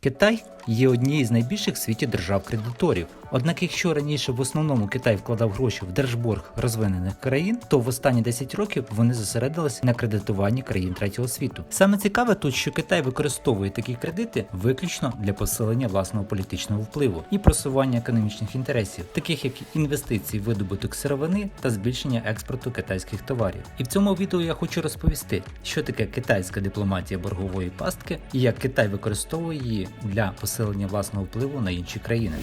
Китай є однією з найбільших в світі держав-кредиторів. Однак, якщо раніше в основному Китай вкладав гроші в держборг розвинених країн, то в останні 10 років вони зосередилися на кредитуванні країн третього світу. Саме цікаве тут, що Китай використовує такі кредити виключно для посилення власного політичного впливу і просування економічних інтересів, таких як інвестиції видобуток сировини та збільшення експорту китайських товарів. І в цьому відео я хочу розповісти, що таке китайська дипломатія боргової пастки і як Китай використовує її для посилення власного впливу на інші країни.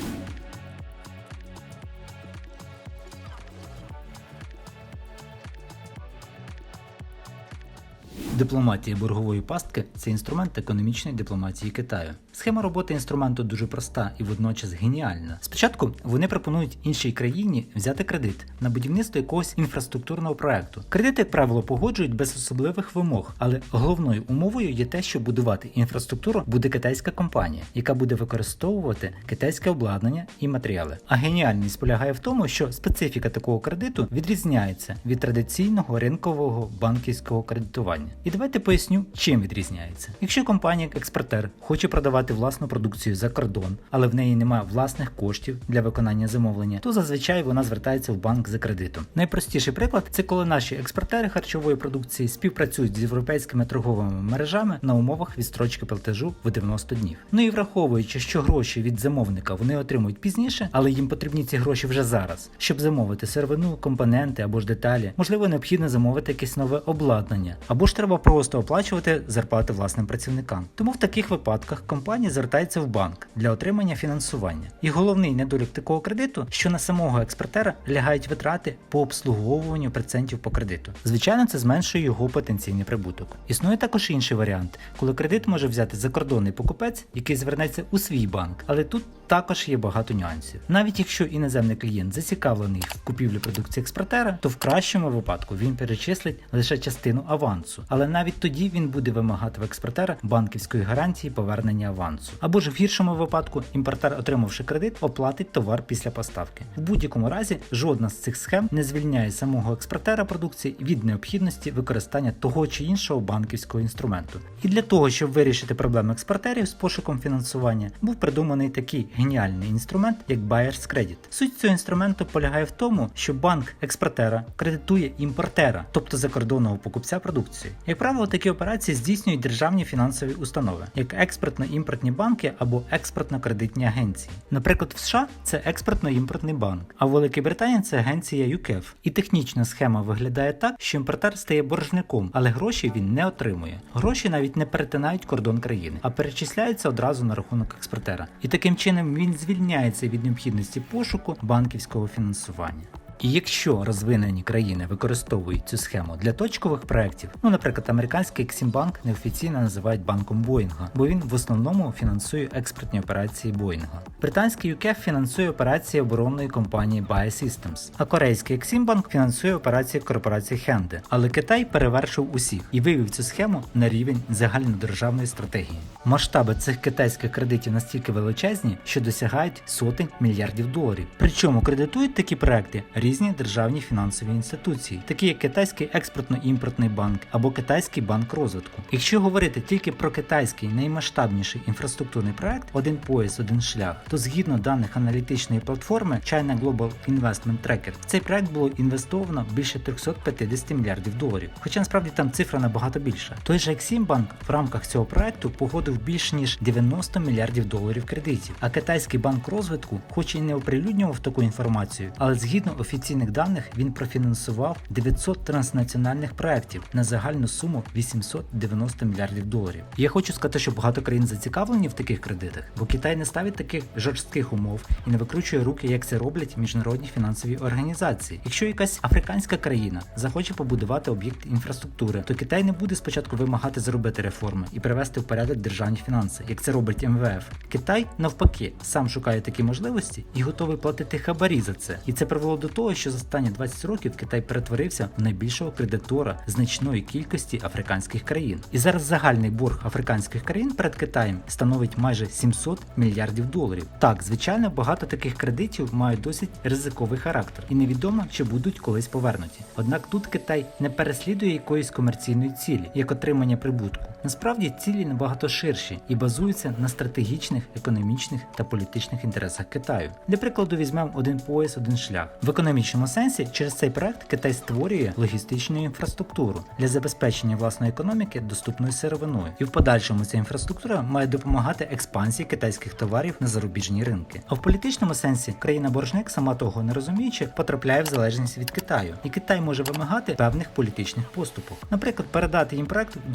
Дипломатія боргової пастки це інструмент економічної дипломатії Китаю. Схема роботи інструменту дуже проста і водночас геніальна. Спочатку вони пропонують іншій країні взяти кредит на будівництво якогось інфраструктурного проекту. Кредити, як правило, погоджують без особливих вимог, але головною умовою є те, що будувати інфраструктуру буде китайська компанія, яка буде використовувати китайське обладнання і матеріали. А геніальність полягає в тому, що специфіка такого кредиту відрізняється від традиційного ринкового банківського кредитування. І давайте поясню, чим відрізняється. Якщо компанія-експортер хоче продавати власну продукцію за кордон, але в неї немає власних коштів для виконання замовлення, то зазвичай вона звертається в банк за кредитом. Найпростіший приклад це коли наші експортери харчової продукції співпрацюють з європейськими торговими мережами на умовах відстрочки платежу в 90 днів. Ну і враховуючи, що гроші від замовника вони отримують пізніше, але їм потрібні ці гроші вже зараз, щоб замовити сировину, компоненти або ж деталі, можливо, необхідно замовити якесь нове обладнання, або ж треба просто оплачувати зарплати власним працівникам. Тому в таких випадках компанія звертається в банк для отримання фінансування. І головний недолік такого кредиту, що на самого експортера лягають витрати по обслуговуванню процентів по кредиту. Звичайно, це зменшує його потенційний прибуток. Існує також інший варіант, коли кредит може взяти закордонний покупець, який звернеться у свій банк, але тут також є багато нюансів. Навіть якщо іноземний клієнт зацікавлений в купівлі продукції експортера, то в кращому випадку він перечислить лише частину авансу, але навіть тоді він буде вимагати в експортера банківської гарантії повернення авансу. Або ж в гіршому випадку імпортер, отримавши кредит, оплатить товар після поставки. В будь-якому разі жодна з цих схем не звільняє самого експортера продукції від необхідності використання того чи іншого банківського інструменту. І для того, щоб вирішити проблеми експортерів з пошуком фінансування, був придуманий такий геніальний інструмент, як Buyer's Credit. Суть цього інструменту полягає в тому, що банк експортера кредитує імпортера, тобто закордонного покупця продукції. Як правило, такі операції здійснюють державні фінансові установи, як експортно-імпортні банки або експортно-кредитні агенції. Наприклад, в США це експортно-імпортний банк, а в Великій Британії це агенція UKEF. І технічна схема виглядає так, що імпортер стає боржником, але гроші він не отримує. Гроші навіть не перетинають кордон країни, а перечисляються одразу на рахунок експортера. І таким чином він звільняється від необхідності пошуку банківського фінансування. І якщо розвинені країни використовують цю схему для точкових проєктів, ну, наприклад, американський Ексімбанк неофіційно називають банком Боїнга, бо він в основному фінансує експортні операції Боїнга. Британський UKEF фінансує операції оборонної компанії Bae Systems, а корейський Ексімбанк фінансує операції корпорації Хенде. Але Китай перевершив усіх і вивів цю схему на рівень загальнодержавної стратегії. Масштаби цих китайських кредитів настільки величезні, що досягають сотень мільярдів доларів. Причому кредитують такі проекти різні державні фінансові інституції, такі як Китайський експортно-імпортний банк або Китайський банк розвитку. Якщо говорити тільки про китайський наймасштабніший інфраструктурний проект один пояс, один шлях, то згідно даних аналітичної платформи China Global Investment Tracker, в цей проект було інвестовано більше 350 мільярдів доларів. Хоча насправді там цифра набагато більша. Той же Ексімбанк в рамках цього проекту погодив більш ніж 90 мільярдів доларів кредитів. А китайський банк розвитку, хоч і не оприлюднював таку інформацію, але згідно офіційних даних він профінансував 900 транснаціональних проєктів на загальну суму 890 мільярдів доларів. Я хочу сказати, що багато країн зацікавлені в таких кредитах, бо Китай не ставить таких жорстких умов і не викручує руки, як це роблять міжнародні фінансові організації. Якщо якась африканська країна захоче побудувати об'єкт інфраструктури, то Китай не буде спочатку вимагати зробити реформи і привести в порядок державні фінанси, як це робить МВФ. Китай навпаки сам шукає такі можливості і готовий платити хабарі за це. І це привело до того, що за останні 20 років Китай перетворився в найбільшого кредитора значної кількості африканських країн. І зараз загальний борг африканських країн перед Китаєм становить майже 700 мільярдів доларів. Так, звичайно, багато таких кредитів мають досить ризиковий характер, і невідомо, чи будуть колись повернуті. Однак тут Китай не переслідує якоїсь комерційної цілі, як отримання прибутку. Насправді цілі набагато ширші і базуються на стратегічних, економічних та політичних інтересах Китаю. Для прикладу, візьмемо один пояс, один шлях. В економічному сенсі через цей проект Китай створює логістичну інфраструктуру для забезпечення власної економіки доступною сировиною, і в подальшому ця інфраструктура має допомагати експансії китайських товарів на зарубіжні ринки. А в політичному сенсі країна-боржник, сама того не розуміючи, потрапляє в залежність від Китаю, і Китай може вимагати певних політичних поступок, наприклад, передати їм проект в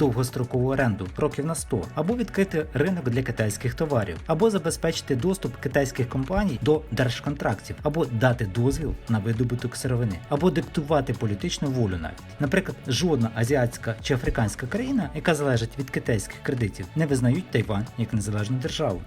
довгострокову оренду років на 100, або відкрити ринок для китайських товарів, або забезпечити доступ китайських компаній до держконтрактів, або дати дозвіл на видобуток сировини, або диктувати політичну волю навіть. Наприклад, жодна азіатська чи африканська країна, яка залежить від китайських кредитів, не визнають Тайвань як незалежну державу.